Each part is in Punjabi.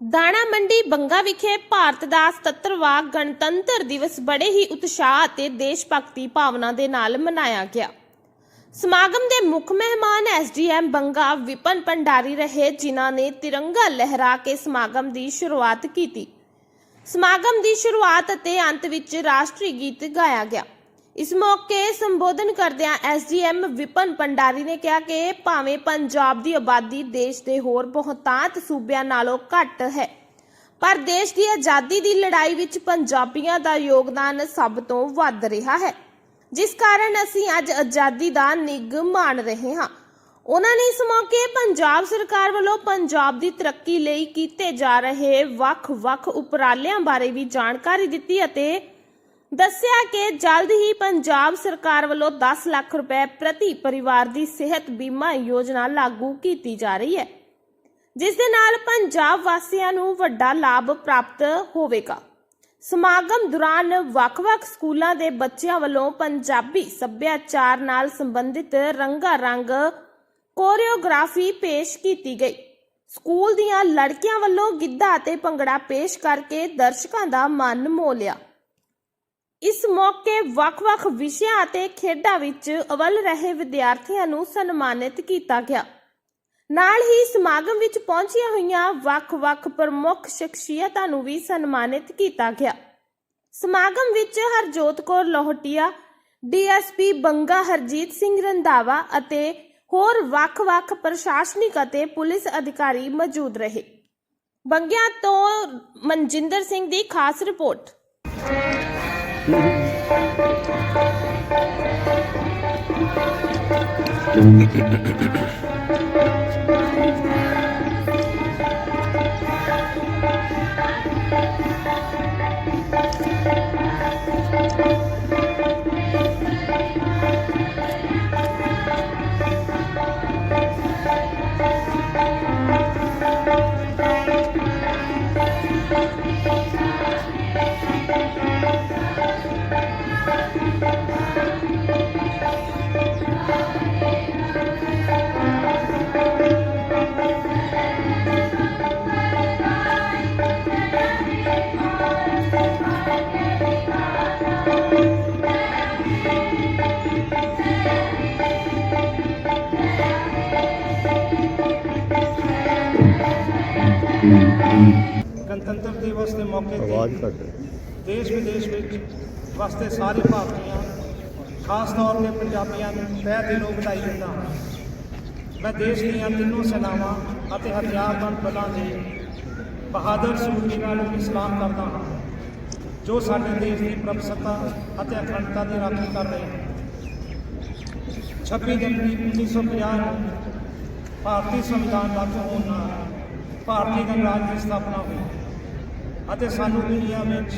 ਦਾਣਾ ਮੰਡੀ ਬੰਗਾ ਵਿਖੇ ਭਾਰਤ ਦਾ 77ਵਾਂ ਗਣਤੰਤਰ ਦਿਵਸ ਬੜੇ ਹੀ ਉਤਸ਼ਾਹ ਅਤੇ ਦੇਸ਼ ਭਗਤੀ ਭਾਵਨਾ ਦੇ ਨਾਲ ਮਨਾਇਆ ਗਿਆ। ਸਮਾਗਮ ਦੇ ਮੁੱਖ ਮਹਿਮਾਨ ਐਸਡੀਐਮ ਬੰਗਾ ਵਿਪਨ ਭੰਡਾਰੀ ਰਹੇ, ਜਿਨ੍ਹਾਂ ਨੇ ਤਿਰੰਗਾ ਲਹਿਰਾ ਕੇ ਸਮਾਗਮ ਦੀ ਸ਼ੁਰੂਆਤ ਕੀਤੀ। ਸਮਾਗਮ ਦੀ ਸ਼ੁਰੂਆਤ ਅਤੇ ਅੰਤ ਵਿੱਚ ਰਾਸ਼ਟਰੀ ਗੀਤ ਗਾਇਆ ਗਿਆ। ਇਸ ਮੌਕੇ ਸੰਬੋਧਨ ਕਰਦਿਆਂ ਐਸਡੀਐਮ ਵਿਪਨ ਭੰਡਾਰੀ ਨੇ ਕਿਹਾ ਕਿ ਭਾਵੇਂ ਪੰਜਾਬ ਦੀ ਆਬਾਦੀ ਦੇਸ਼ ਦੇ ਹੋਰ ਬਹੁਤਾਤ ਸੂਬਿਆਂ ਨਾਲੋਂ ਘੱਟ ਹੈ, ਪਰ ਦੇਸ਼ ਦੀ ਆਜ਼ਾਦੀ ਦੀ ਲੜਾਈ ਵਿੱਚ ਪੰਜਾਬੀਆਂ ਦਾ ਯੋਗਦਾਨ ਸਭ ਤੋਂ ਵੱਧ ਰਿਹਾ ਹੈ। ਜਿਸ ਕਾਰਨ ਅਸੀਂ ਅੱਜ ਆਜ਼ਾਦੀ ਦਾ ਨਿੱਘ ਮਾਣ ਰਹੇ ਹਾਂ। ਉਹਨਾਂ ਨੇ ਇਸ ਮੌਕੇ ਪੰਜਾਬ ਸਰਕਾਰ ਵੱਲੋਂ ਪੰਜਾਬ ਦੀ ਤਰੱਕੀ ਲਈ ਕੀਤੇ ਜਾ ਰਹੇ ਵੱਖ-ਵੱਖ ਉਪਰਾਲਿਆਂ ਬਾਰੇ ਵੀ ਜਾਣਕਾਰੀ ਦਿੱਤੀ ਅਤੇ ਦੱਸਿਆ ਕਿ ਜਲਦ ਹੀ ਪੰਜਾਬ ਸਰਕਾਰ ਵੱਲੋਂ 10 ਲੱਖ ਰੁਪਏ ਪ੍ਰਤੀ ਪਰਿਵਾਰ ਦੀ ਸਿਹਤ ਬੀਮਾ ਯੋਜਨਾ ਲਾਗੂ ਕੀਤੀ ਜਾ ਰਹੀ ਹੈ, ਜਿਸ ਦੇ ਨਾਲ ਪੰਜਾਬ ਵਾਸੀਆਂ ਨੂੰ ਵੱਡਾ ਲਾਭ ਪ੍ਰਾਪਤ ਹੋਵੇਗਾ। ਸਮਾਗਮ ਦੌਰਾਨ ਵੱਖ-ਵੱਖ ਸਕੂਲਾਂ ਦੇ ਬੱਚਿਆਂ ਵੱਲੋਂ ਪੰਜਾਬੀ ਸੱਭਿਆਚਾਰ ਨਾਲ ਸੰਬੰਧਿਤ ਰੰਗਾ ਰੰਗ ਕੋਰੀਓਗ੍ਰਾਫੀ ਪੇਸ਼ ਕੀਤੀ ਗਈ। ਸਕੂਲ ਦੀਆਂ ਲੜਕੀਆਂ ਵੱਲੋਂ ਗਿੱਧਾ ਅਤੇ ਭੰਗੜਾ ਪੇਸ਼ ਕਰਕੇ ਦਰਸ਼ਕਾਂ ਦਾ ਮਨ ਮੋਹ ਲਿਆ। ਇਸ ਮੌਕੇ ਵੱਖ-ਵੱਖ ਵਿਸ਼ਿਆਂ ਅਤੇ ਖੇਡਾਂ ਵਿੱਚ ਅਵਲ ਰਹੇ ਵਿਦਿਆਰਥੀਆਂ ਨੂੰ ਸਨਮਾਨਿਤ ਕੀਤਾ ਗਿਆ। ਨਾਲ ਹੀ ਸਮਾਗਮ ਵਿੱਚ ਪਹੁੰਚੀਆਂ ਹੋਈਆਂ ਵੱਖ-ਵੱਖ ਪ੍ਰਮੁੱਖ ਸ਼ਖਸੀਅਤਾਂ ਨੂੰ ਵੀ ਸਨਮਾਨਿਤ ਕੀਤਾ ਗਿਆ। ਸਮਾਗਮ ਵਿੱਚ ਹਰਜੋਤ ਕੌਰ ਲੋਹਟੀਆ, ਡੀਐਸਪੀ ਬੰਗਾ ਹਰਜੀਤ ਸਿੰਘ ਰੰਧਾਵਾ ਅਤੇ ਹੋਰ ਵੱਖ-ਵੱਖ ਪ੍ਰਸ਼ਾਸਨਿਕ ਅਤੇ ਪੁਲਿਸ ਅਧਿਕਾਰੀ ਮੌਜੂਦ ਰਹੇ। ਬੰਗਿਆ ਤੋਂ ਮਨਜਿੰਦਰ ਸਿੰਘ ਦੀ ਖਾਸ ਰਿਪੋਰਟ। ਗਣਤੰਤਰ ਦਿਵਸ ਦੇ ਮੌਕੇ ਆਵਾਜ਼ ਤੇ ਦੇਸ਼ ਵਿਦੇਸ਼ ਵਿੱਚ ਵਸਦੇ ਸਾਰੇ ਭਾਰਤੀਆਂ ਖਾਸ ਤੌਰ ਤੇ ਪੰਜਾਬੀਆਂ ਨੂੰ ਤਹਿ ਦਿਲੋਂ ਵਧਾਈ ਦਿੰਦਾ ਹਾਂ। ਮੈਂ ਦੇਸ਼ ਦੀਆਂ ਤਿੰਨੋਂ ਸੈਨਾਵਾਂ ਅਤੇ ਹਥਿਆਰਬੰਦ ਬਲਾਂ ਦੇ ਬਹਾਦਰ ਸੂਰਬੀਰਾਂ ਨੂੰ ਸਲਾਮ ਕਰਦਾ ਹਾਂ ਜੋ ਸਾਡੇ ਦੇਸ਼ ਦੀ ਪ੍ਰਭੂਸੱਤਾ ਅਤੇ ਅਖੰਡਤਾ ਦੀ ਰਾਖੀ ਕਰ ਰਹੇ ਹਨ। 26 ਜਨਵਰੀ 1950 ਨੂੰ ਭਾਰਤੀ ਸੰਵਿਧਾਨ ਲਾਗੂ ਹੋਣ ਨਾਲ ਭਾਰਤੀ ਗਣਰਾਜ ਦੀ ਸਥਾਪਨਾ ਹੋਈ ਅਤੇ ਸਾਨੂੰ ਦੁਨੀਆ ਵਿੱਚ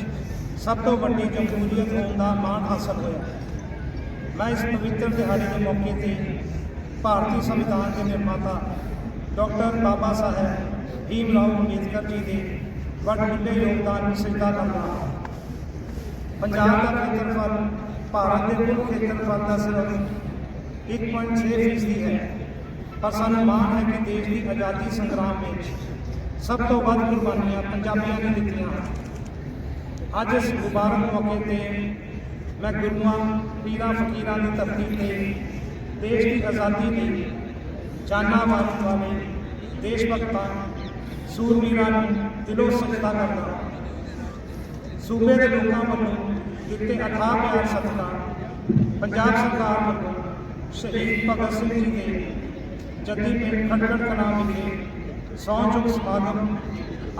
ਸਭ ਤੋਂ ਵੱਡੀ ਜਮਹੂਰੀਅਤ ਹੋਣ ਦਾ ਮਾਣ ਹਾਸਲ ਹੋਇਆ। ਮੈਂ ਇਸ ਪਵਿੱਤਰ ਦਿਹਾੜੇ ਦੇ ਮੌਕੇ ਤੇ ਭਾਰਤੀ ਸੰਵਿਧਾਨ ਦੇ ਨਿਰਮਾਤਾ ਡਾਕਟਰ ਬਾਬਾ ਸਾਹਿਬ ਭੀਮ ਰਾਓ ਅੰਬੇਦਕਰ ਜੀ ਦੇ ਵੱਡੇ ਯੋਗਦਾਨ ਨੂੰ ਸਜਦਾ ਕਰਦਾ ਹਾਂ ਪੰਜਾਬ ਦਾ ਖੇਤਰਫਲ, ਭਾਰਤ ਦੇ ਕੁੱਲ ਖੇਤਰਫਲ ਦਾ ਸਿਰਫ 1.6 ਫੀਸਦੀ ਹੈ। ਪਰ ਸਾਨੂੰ ਮਾਣ ਹੈ ਕਿ ਦੇਸ਼ ਦੀ ਆਜ਼ਾਦੀ ਸੰਗਰਾਮ ਵਿੱਚ ਸਭ ਤੋਂ ਵੱਧ ਕੁਰਬਾਨੀਆਂ ਪੰਜਾਬੀਆਂ ਨੇ ਦਿੱਤੀਆਂ ਹਨ। ਅੱਜ ਇਸ ਮੁਬਾਰਕ ਮੌਕੇ ਤੇ ਮੈਂ ਗੁਰੂਆਂ ਪੀਰਾਂ ਫਕੀਰਾਂ ਦੀ ਧਰਤੀ ਤੇ ਦੇਸ਼ ਦੀ ਆਜ਼ਾਦੀ ਲਈ ਜਾਨਾਂ ਮਾਰਨ ਵਾਲੇ ਦੇਸ਼ ਭਗਤਾਂ ਸੂਰਬੀਰਾਂ ਨੂੰ ਦਿਲੋਂ ਸਜਦਾ ਕਰਦਾ ਹਾਂ ਸੂਬੇ ਦੇ ਲੋਕਾਂ ਵੱਲੋਂ ਦਿੱਤੇ ਅਥਾਹ ਪਿਆਰ ਸਤਿਕਾਰ ਪੰਜਾਬ ਸਰਕਾਰ ਵੱਲੋਂ ਸ਼ਹੀਦ ਭਗਤ ਸਿੰਘ ਜੀ ਦੇ ਜੱਦੀ ਪਿੰਡ ਖਟਕੜ ਕਲਾਂ ਵਿਖੇ ਸਹੁੰ ਚੁੱਕ ਸਮਾਗਮ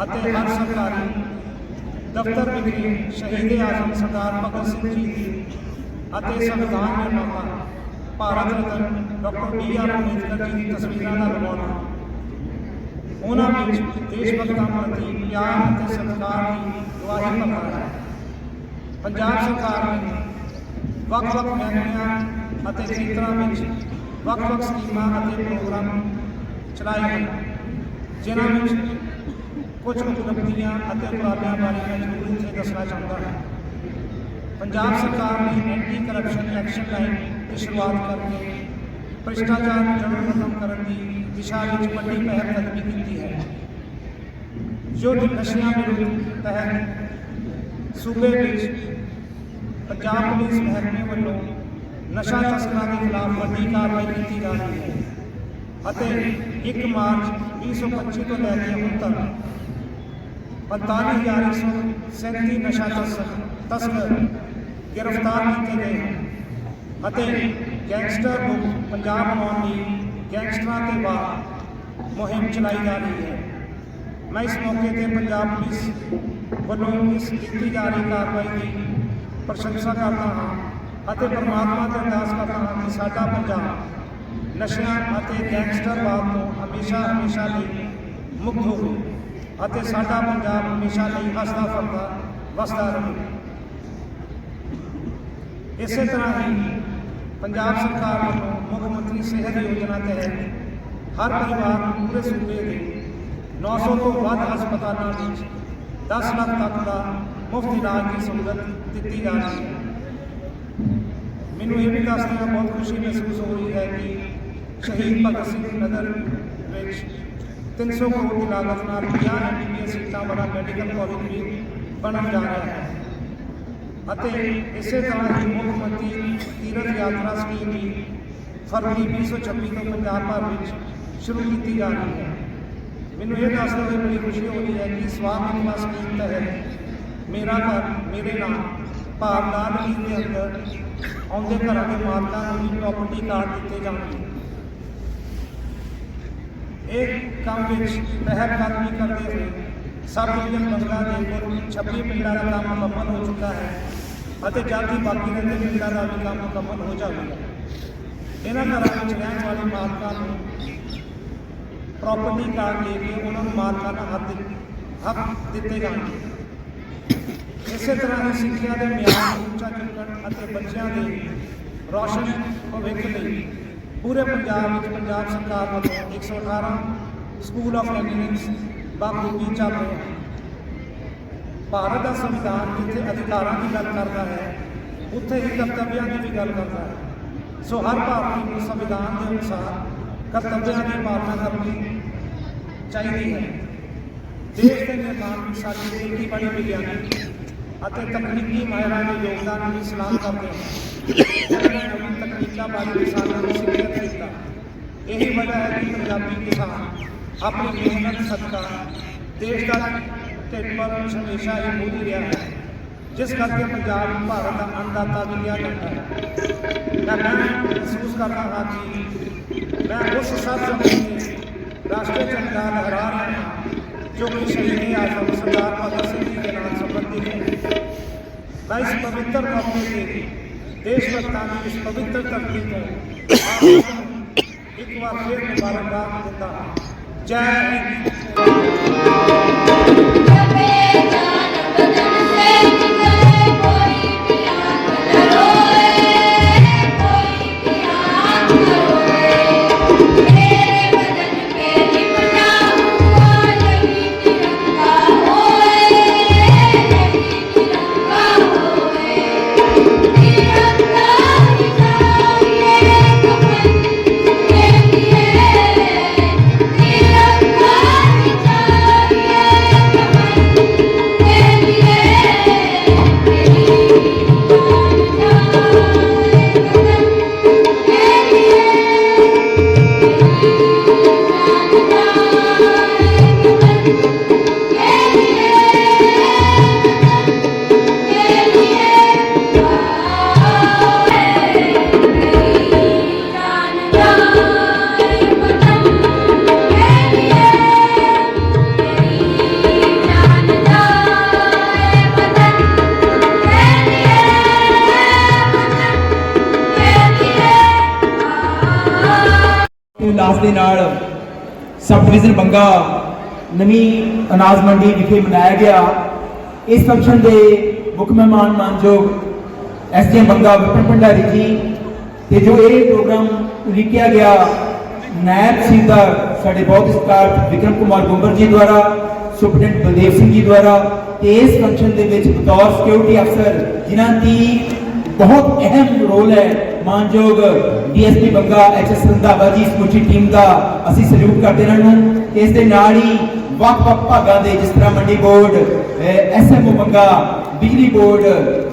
ਅਤੇ ਹਰ ਸਰਕਾਰੀ ਦਫ਼ਤਰ ਵਿਖੇ ਸ਼ਹੀਦ ਆਜ਼ਮ ਸਰਦਾਰ ਭਗਤ ਸਿੰਘ ਜੀ ਦੀ ਅਤੇ ਸੰਵਿਧਾਨ ਨਿਰਮਾਤਾ Bharat Ratna doctor B R Ambedkar ji ਦੀ ਤਸਵੀਰਾਂ ਦਾ ਲਗਾਉਣਾ ਉਹਨਾਂ ਵਿੱਚ ਦੇਸ਼ ਭਗਤਾਂ ਪ੍ਰਤੀ ਪਿਆਰ ਅਤੇ ਸਤਿਕਾਰ ਦੀ ਗਵਾਹੀ ਭਰਦਾ ਹੈ। ਪੰਜਾਬ ਸਰਕਾਰ ਨੇ ਵੱਖ-ਵੱਖ ਮਹਿਕਮਿਆਂ ਅਤੇ ਖੇਤਰਾਂ ਵਿੱਚ ਵੱਖ-ਵੱਖ ਸਕੀਮਾਂ ਅਤੇ ਪ੍ਰੋਗਰਾਮ ਚਲਾਏ ਹਨ ਜਿਨ੍ਹਾਂ ਵਿੱਚ ਕੁਝ ਉਪਲਬਧੀਆਂ ਅਤੇ ਉਪਰਾਲਿਆਂ ਬਾਰੇ ਮੈਂ ਜ਼ਰੂਰ ਇੱਥੇ ਦੱਸਣਾ ਚਾਹੁੰਦਾ ਹਾਂ। ਪੰਜਾਬ ਸਰਕਾਰ ਨੇ ਐਂਟੀ ਕਰਪਸ਼ਨ ਐਕਸ਼ਨ ਲਾਈਨ ਦੀ ਸ਼ੁਰੂਆਤ ਕਰਕੇ ਭ੍ਰਿਸ਼ਟਾਚਾਰ ਨੂੰ ਜੜੋਂ ਖਤਮ ਕਰਨ ਦੀ ਦਿਸ਼ਾ ਵਿੱਚ ਵੱਡੀ ਪਹਿਲ ਕਦਮੀ ਕੀਤੀ ਹੈ। ਜੋ ਨਸ਼ਿਆਂ ਵਿਰੁੱਧ ਤਹਿਤ ਸੂਬੇ ਵਿੱਚ ਪੰਜਾਬ ਪੁਲਿਸ ਮਹਿਕਮੇ ਵੱਲੋਂ ਨਸ਼ਾ ਤਸਕਰਾਂ ਦੇ ਖਿਲਾਫ ਵੱਡੀ ਕਾਰਵਾਈ ਕੀਤੀ ਜਾ ਰਹੀ ਹੈ। ਅਤੇ 1 ਮਾਰਚ 2025 ਤੋਂ ਲੈ ਕੇ ਹੁਣ ਤੱਕ 45137 ਨਸ਼ਾ ਤਸਕਰ ਤਸਕਰ ਗ੍ਰਿਫਤਾਰ ਕੀਤੇ ਗਏ ਹਨ ਅਤੇ ਗੈਂਗਸਟਰ ਨੂੰ ਪੰਜਾਬ ਬਣਾਉਣ ਲਈ ਗੈਂਗਸਟਰਾਂ ਤੇ ਵਾਰ ਮੁਹਿੰਮ ਚਲਾਈ ਜਾ ਰਹੀ ਹੈ। ਮੈਂ ਇਸ ਮੌਕੇ ਤੇ ਪੰਜਾਬ ਪੁਲਿਸ ਵੱਲੋਂ ਇਸ ਕੀਤੀ ਜਾ ਰਹੀ ਕਾਰਵਾਈ ਦੀ ਪ੍ਰਸ਼ੰਸਾ ਕਰਦਾ ਹਾਂ ਅਤੇ ਪਰਮਾਤਮਾ ਤੋਂ ਅਰਦਾਸ ਕਰਦਾ ਹਾਂ ਕਿ ਸਾਡਾ ਪੰਜਾਬ ਨਸ਼ਿਆਂ ਅਤੇ ਗੈਂਗਸਟਰਵਾਦ ਤੋਂ ਹਮੇਸ਼ਾ ਹਮੇਸ਼ਾ ਲਈ ਮੁਕਤ ਹੋਵੇ ਅਤੇ ਸਾਡਾ ਪੰਜਾਬ ਹਮੇਸ਼ਾ ਲਈ ਹੱਸਦਾ ਫਰਦਾ ਵਸਦਾ ਰਹੇ। ਇਸੇ ਤਰ੍ਹਾਂ ਹੀ ਪੰਜਾਬ ਸਰਕਾਰ ਵੱਲੋਂ ਮੁੱਖ ਮੰਤਰੀ ਸਿਹਤ ਯੋਜਨਾ ਤਹਿਤ ਹਰ ਪਰਿਵਾਰ ਨੂੰ ਪੂਰੇ ਸੂਬੇ ਦੇ 900 ਤੋਂ ਵੱਧ ਹਸਪਤਾਲਾਂ ਵਿੱਚ 10 ਲੱਖ ਤੱਕ ਦਾ ਮੁਫਤ ਇਲਾਜ ਦੀ ਸਹੂਲਤ ਦਿੱਤੀ ਜਾ ਰਹੀ ਹੈ। ਮੈਨੂੰ ਇਹ ਵੀ ਦੱਸਦਿਆਂ ਬਹੁਤ ਖੁਸ਼ੀ ਮਹਿਸੂਸ ਹੋ ਰਹੀ ਹੈ ਕਿ ਸ਼ਹੀਦ ਭਗਤ ਸਿੰਘ ਨਗਰ ਵਿੱਚ 300 ਕਰੋੜ ਦੀ ਲਾਗਤ ਨਾਲ 50 ਐਮਬੀਬੀਐਸ ਸੀਟਾਂ ਵਾਲਾ ਮੈਡੀਕਲ ਕਾਲਜ ਵੀ ਬਣਨ ਜਾ ਰਿਹਾ ਹੈ। ਅਤੇ ਇਸੇ ਤਰ੍ਹਾਂ ਹੀ ਮੁੱਖ ਮੰਤਰੀ ਤੀਰਥ ਯਾਤਰਾ ਸਕੀਮ ਵੀ ਫਰਵਰੀ 2026 ਤੋਂ ਪੰਜਾਬ ਭਰ ਵਿੱਚ ਸ਼ੁਰੂ ਕੀਤੀ ਜਾ ਰਹੀ ਹੈ। ਮੈਨੂੰ ਇਹ ਦੱਸਦੇ ਹੋਏ ਬੜੀ ਖੁਸ਼ੀ ਹੋ ਰਹੀ ਹੈ ਕਿ ਸਵਾਮਿਤਵਾ ਸਕੀਮ ਤਹਿਤ ਮੇਰਾ ਘਰ, ਮੇਰੇ ਨਾਮ ਲਾਲ ਜੀ ਦੇ ਅੰਦਰ ਆਉਂਦੇ ਘਰਾਂ ਦੇ ਮਾਲਕਾਂ ਨੂੰ ਵੀ ਪ੍ਰਾਪਰਟੀ ਕਾਰਡ ਦਿੱਤੇ ਜਾਣਗੇ। ਇਹ ਕੰਮ ਵਿੱਚ ਪਹਿਲ ਕਦਮੀ ਕਰਦੇ ਹੋਏ ਸਬ ਡਿਵੀਜ਼ਨ ਬੰਗਾ ਦੇ ਕੋਲ 26 ਪਿੰਡਾਂ ਦਾ ਕੰਮ ਮੁਕੰਮਲ ਹੋ ਚੁੱਕਾ ਹੈ ਅਤੇ ਜਲਦ ਹੀ ਬਾਕੀ ਰਹਿੰਦੇ ਪਿੰਡਾਂ ਦਾ ਵੀ ਕੰਮ ਮੁਕੰਮਲ ਹੋ ਜਾਵੇਗਾ। ਇਹਨਾਂ ਘਰਾਂ ਵਿੱਚ ਰਹਿਣ ਵਾਲੇ ਮਾਲਕਾਂ ਨੂੰ ਪ੍ਰਾਪਰਟੀ ਕਾਰਡ ਦੇ ਕੇ ਉਹਨਾਂ ਨੂੰ ਮਾਲਕਾਂ ਦਾ ਹੱਕ ਹੱਕ ਦਿੱਤੇ ਜਾਣਗੇ। ਇਸੇ ਤਰ੍ਹਾਂ ਹੀ ਸਿੱਖਿਆ ਦੇ ਮਿਆਰ ਨੂੰ ਉੱਚਾ ਚੁੱਕਣ ਅਤੇ ਬੱਚਿਆਂ ਦੇ ਰੋਸ਼ਨ ਭਵਿੱਖ ਲਈ ਪੂਰੇ ਪੰਜਾਬ ਵਿੱਚ ਪੰਜਾਬ ਸਰਕਾਰ ਵੱਲੋਂ 118 ਸਕੂਲ ਆਫ ਐਮੀਨੈਂਸ ਬਾਖੂਬੀ ਚੱਲ ਰਹੇ ਹਨ ਭਾਰਤ ਦਾ ਸੰਵਿਧਾਨ ਜਿੱਥੇ ਅਧਿਕਾਰਾਂ ਦੀ ਗੱਲ ਕਰਦਾ ਹੈ, ਉੱਥੇ ਹੀ ਕਰਤੱਵਾਂ ਦੀ ਵੀ ਗੱਲ ਕਰਦਾ ਹੈ। ਸੋ ਹਰ ਭਾਰਤੀ ਨੂੰ ਸੰਵਿਧਾਨ ਦੇ ਅਨੁਸਾਰ ਕਰਤੱਵਾਂ ਦੀ ਪਾਲਣਾ ਕਰਨੀ ਚਾਹੀਦੀ ਹੈ। ਦੇਸ਼ ਦੇ ਨਿਰਮਾਣ ਵਿੱਚ ਸਾਡੀ ਖੇਤੀਬਾੜੀ ਵਿਗਿਆਨੀ ਅਤੇ ਤਕਨੀਕੀ ਮਾਹਿਰਾਂ ਦੇ ਯੋਗਦਾਨ ਨੂੰ ਸਲਾਮ ਕਰਦੇ ਹਾਂ ਤਕਨੀਕਾਂ ਬਾਰੇ ਕਿਸਾਨਾਂ ਨੂੰ ਇਹੀ ਵਜ੍ਹਾ ਹੈ ਕਿ ਪੰਜਾਬੀ ਕਿਸਾਨ ਆਪਣੀ ਮਿਹਨਤ ਸਦਕਾ ਦੇਸ਼ ਦਾ ਢਿੱਡ ਪਰ ਹਮੇਸ਼ਾ ਹੀ ਮੋਦੀ ਰਿਹਾ ਹੈ ਜਿਸ ਕਰਕੇ ਪੰਜਾਬ ਨੂੰ ਭਾਰਤ ਦਾ ਅੰਨਦਾਤਾ ਵੀ ਕਿਹਾ ਜਾਂਦਾ ਹੈ ਮੈਂ ਮੈਂ ਮਹਿਸੂਸ ਕਰਦਾ ਹਾਂ ਕਿ ਮੈਂ ਉਸ ਸਭ ਸਮੇਂ ਰਾਸ਼ਟਰੀ ਝੰਡਾ ਲਹਿਰਾ ਰਿਹਾ ਹਾਂ ਜੋ ਕਿ ਸ਼ਹੀਦ ਆਜ਼ਮ ਸਰਦਾਰ ਭਗਤ ਸਿੰਘ ਜੀ ਦੇ ਨਾਲ ਸੰਬੰਧਿਤ ਹੈ ਮੈਂ ਇਸ ਪਵਿੱਤਰ ਮੌਕੇ ਤੇ ਦੇਸ਼ ਭਗਤਾਂ ਦੀ ਇਸ ਪਵਿੱਤਰ ਧਰਤੀ ਤੋਂ ਆਪ ਨੂੰ ਇੱਕ ਵਾਰ ਫਿਰ ਮੁਬਾਰਕਬਾਦ ਦਿੰਦਾ ਹਾਂ ਜੈ ਹਿੰਦ। ਦੇ ਨਾਲ ਸਬ ਡਿਵੀਜ਼ਨ ਬੰਗਾ ਨਵੀਂ ਅਨਾਜ ਮੰਡੀ ਵਿਖੇ ਮਨਾਇਆ ਗਿਆ। ਇਸ ਫੰਕਸ਼ਨ ਦੇ ਮੁੱਖ ਮਹਿਮਾਨ ਮਾਨਯੋਗ ਐਸਡੀਐਮ ਬੰਗਾ ਵਿਪਨ ਭੰਡਾਰੀ ਜੀ ਤੇ ਜੋ ਇਹ ਪ੍ਰੋਗਰਾਮ ਲਿਖਿਆ ਗਿਆ, ਨਾਇਬ ਤਹਿਸੀਲਦਾਰ ਸਾਡੇ ਬਹੁਤ ਸਤਿਕਾਰਤ ਵਿਕਰਮ ਕੁਮਾਰ ਗੁੰਬਰ ਜੀ ਦੁਆਰਾ, ਸੁਪਰਡੈਂਟ ਬਲਦੇਵ ਸਿੰਘ ਜੀ ਦੁਆਰਾ ਤੇ ਇਸ ਫੰਕਸ਼ਨ ਦੇ ਵਿੱਚ ਬਤੌਰ ਸਿਕਿਉਰਿਟੀ ਅਫਸਰ ਜਿਨ੍ਹਾਂ ਦੀ ਬਹੁਤ ਅਹਿਮ ਰੋਲ ਹੈ ਮਾਨਯੋਗ ਡੀਐਸਪੀ ਬੰਗਾ ਐਚਐਸ ਰੰਧਾਵਾ ਜੀ ਸਮੁੱਚੀ ਟੀਮ ਦਾ ਅਸੀਂ ਸਲੂਟ ਕਰਦੇ ਹਾਂ ਇਹਨਾਂ ਇਸ ਦੇ ਨਾਲ ਹੀ ਵੱਖ-ਵੱਖ ਭਾਗਾਂ ਦੇ ਜਿਸ ਤਰ੍ਹਾਂ ਮੰਡੀ ਬੋਰਡ ਐਸਐਮਓ ਬੰਗਾ, ਬਿਜਲੀ ਬੋਰਡ,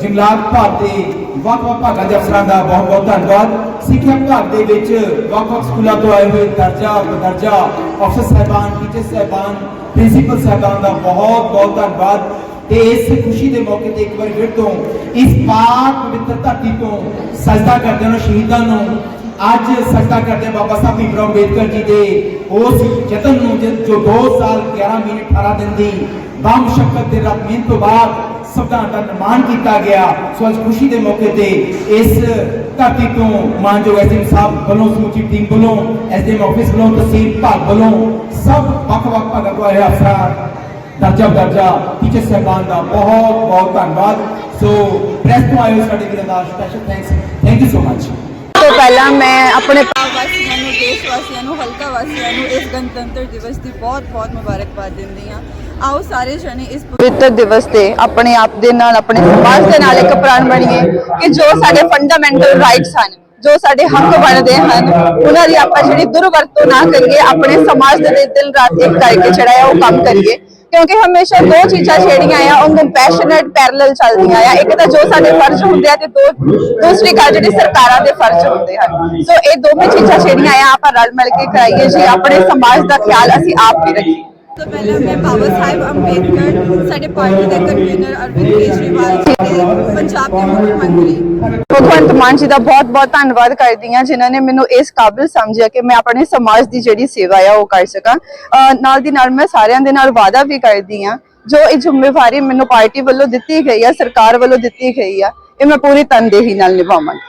ਜੰਗਲਾਤ ਵਿਭਾਗ ਦੇ ਵੱਖ-ਵੱਖ ਭਾਗਾਂ ਦੇ ਅਫਸਰਾਂ ਦਾ ਬਹੁਤ-ਬਹੁਤ ਧੰਨਵਾਦ। ਸਿੱਖਿਆ ਵਿਭਾਗ ਦੇ ਵਿੱਚ ਵੱਖ-ਵੱਖ ਸਕੂਲਾਂ ਤੋਂ ਆਏ ਹੋਏ ਦਰਜਾ, ਬਦਰਜਾ, ਅਫਸਰ ਸਾਹਿਬਾਨ, ਟੀਚਰ ਸਾਹਿਬਾਨ, ਪ੍ਰਿੰਸੀਪਲ ਸਾਹਿਬਾਨ ਦਾ ਬਹੁਤ-ਬਹੁਤ ਧੰਨਵਾਦ। ਤੇ ਇਸ ਖੁਸ਼ੀ ਦੇ ਮੌਕੇ ਤੇ ਇੱਕ ਵਾਰ ਫਿਰ ਤੋਂ ਇਸ ਪਾਕ ਪਵਿੱਤਰ ਧਰਤੀ ਤੋਂ ਸਜਦਾ ਕਰਦੇ ਹਾਂ ਸ਼ਹੀਦਾਂ ਨੂੰ ਅੱਜ ਸਜਦਾ ਕਰਦੇ ਬਾਬਾ ਸਾਹਿਬ ਭੀਮਰਾਓ ਅੰਬੇਦਕਰ ਜੀ ਦੇ ਉਸ ਯਤਨ ਨੂੰ ਜੋ 2 ਸਾਲ 11 ਮਹੀਨੇ 18 ਦਿਨ ਦੀ ਬਾਮ ਸ਼ਕਤ ਦੇ ਰੱਬ ਮਿਹਨਤ ਤੋਂ ਬਾਅਦ ਸੰਵਿਧਾਨ ਦਾ ਨਿਰਮਾਣ ਕੀਤਾ ਗਿਆ। ਸੋ ਅੱਜ ਖੁਸ਼ੀ ਦੇ ਮੌਕੇ ਤੇ ਇਸ ਧਰਤੀ ਤੋਂ ਮਾਨਯੋਗ ਐਸਐਮ ਸਾਹਿਬ ਵੱਲੋਂ, ਸਮੁੱਚੀ ਟੀਮ ਵੱਲੋਂ ਐਸਡੀਐਮ ਆਫਿਸ ਵੱਲੋਂ, ਤਹਿਸੀਲ ਵਿਭਾਗ ਵੱਲੋਂ ਸਭ ਵੱਖ-ਵੱਖ ਭਾਗਾਂ ਤੋਂ ਆਏ ਅਫਸਰ ਦਰਜਾ ਦਰਜਾ ਟੀਚਰ ਸਾਹਿਬਾਨ ਦਾ ਬਹੁਤ ਬਹੁਤ ਧੰਨਵਾਦ। ਸੋ ਪ੍ਰੈਸ ਤੋਂ ਆਏ ਸਾਡੇ ਵੀਰਾਂ ਦਾ special thanks thank you so much ਤੋਂ ਪਹਿਲਾਂ ਮੈਂ ਆਪਣੇ ਵਾਸੀਆਂ ਨੂੰ ਦੇਸ਼ ਵਾਸੀਆਂ ਨੂੰ ਹਲਕਾ ਵਾਸੀਆਂ ਨੂੰ ਇਸ ਗਣਤੰਤਰ ਦਿਵਸ ਦੀ ਬਹੁਤ-ਬਹੁਤ ਮੁਬਾਰਕਬਾਦ ਦਿੰਦੀ ਹਾਂ। ਆਓ ਸਾਰੇ ਜਣੇ ਇਸ ਪਵਿੱਤਰ ਦਿਵਸ ਤੇ ਆਪਣੇ ਆਪ ਦੇ ਨਾਲ ਆਪਣੇ ਸਮਾਜ ਦੇ ਨਾਲ ਇੱਕ ਪ੍ਰਾਣ ਬਣੀਏ ਕਿ ਜੋ ਸਾਡੇ ਫੰਡਾਮੈਂਟਲ ਰਾਈਟਸ ਹਨ ਜੋ ਸਾਡੇ ਹੱਕ ਬਣਦੇ ਹਨ ਉਹਨਾਂ ਦੀ ਆਪਾਂ ਜਿਹੜੀ ਦੁਰਵਰਤੋਂ ਨਾ ਕਰੀਏ ਆਪਣੇ ਸਮਾਜ ਦੇ ਦਿਨ ਰਾਤ ਇੱਕ ਕਰਕੇ ਜਿਹੜਾ ਹੈ ਉਹ ਕੰਮ ਕਰੀਏ। ਕਿਉਂਕਿ ਹਮੇਸ਼ਾ ਦੋ ਚੀਜ਼ਾਂ ਜਿਹੜੀਆਂ ਆ ਉਹ ਕੰਪੈਸ਼ਨੇਟ ਪੈਰਲਲ ਚੱਲਦੀਆਂ ਆ। ਇੱਕ ਤਾਂ ਜੋ ਸਾਡੇ ਫਰਜ਼ ਹੁੰਦੇ ਆ ਤੇ ਦੋ ਦੂਸਰੀ ਗੱਲ ਜਿਹੜੀ ਸਰਕਾਰਾਂ ਦੇ ਫਰਜ਼ ਹੁੰਦੇ ਹਨ। ਸੋ ਇਹ ਦੋਵੇਂ ਚੀਜ਼ਾਂ ਜਿਹੜੀਆਂ ਆ ਆਪਾਂ ਰਲ ਮਿਲ ਕੇ ਕਰਾਈਏ ਜੀ। ਆਪਣੇ ਸਮਾਜ ਦਾ ਖਿਆਲ ਅਸੀਂ ਆਪ ਵੀ ਰੱਖੀਏ। ਤੋਂ ਪਹਿਲਾਂ ਮੈਂ ਬਾਬਾ ਸਾਹਿਬ ਅੰਬੇਦਕਰ ਸਾਡੇ ਪਾਰਟੀ ਦੇ ਕਨਵੀਨਰ ਅਰਵਿੰਦ ਕੇਜਰੀਵਾਲ ਜੀ ਦੇ ਪੰਜਾਬ ਦੇ ਮੁੱਖ ਮੰਤਰੀ। ਭਗਵੰਤ ਮਾਨ ਜੀ ਦਾ ਬਹੁਤ-ਬਹੁਤ ਧੰਨਵਾਦ ਕਰਦੀ ਹਾਂ ਜਿਨ੍ਹਾਂ ਨੇ ਮੈਨੂੰ ਇਸ ਕਾਬਿਲ ਸਮਝਿਆ ਕਿ ਮੈਂ ਆਪਣੇ ਸਮਾਜ ਦੀ ਜਿਹੜੀ ਸੇਵਾ ਆ ਉਹ ਕਰ ਸਕਾਂ। ਨਾਲ ਦੀ ਨਾਲ ਮੈਂ ਸਾਰਿਆਂ ਦੇ ਨਾਲ ਵਾਅਦਾ ਵੀ ਕਰਦੀ ਹਾਂ ਜੋ ਇਹ ਜ਼ਿੰਮੇਵਾਰੀ ਮੈਨੂੰ ਪਾਰਟੀ ਵੱਲੋਂ ਦਿੱਤੀ ਗਈ ਆ ਸਰਕਾਰ ਵੱਲੋਂ ਦਿੱਤੀ ਗਈ ਆ ਇਹ ਮੈਂ ਪੂਰੀ ਤਨਦੇਹੀ ਨਾਲ ਨਿਭਾਵਾਂਗੀ।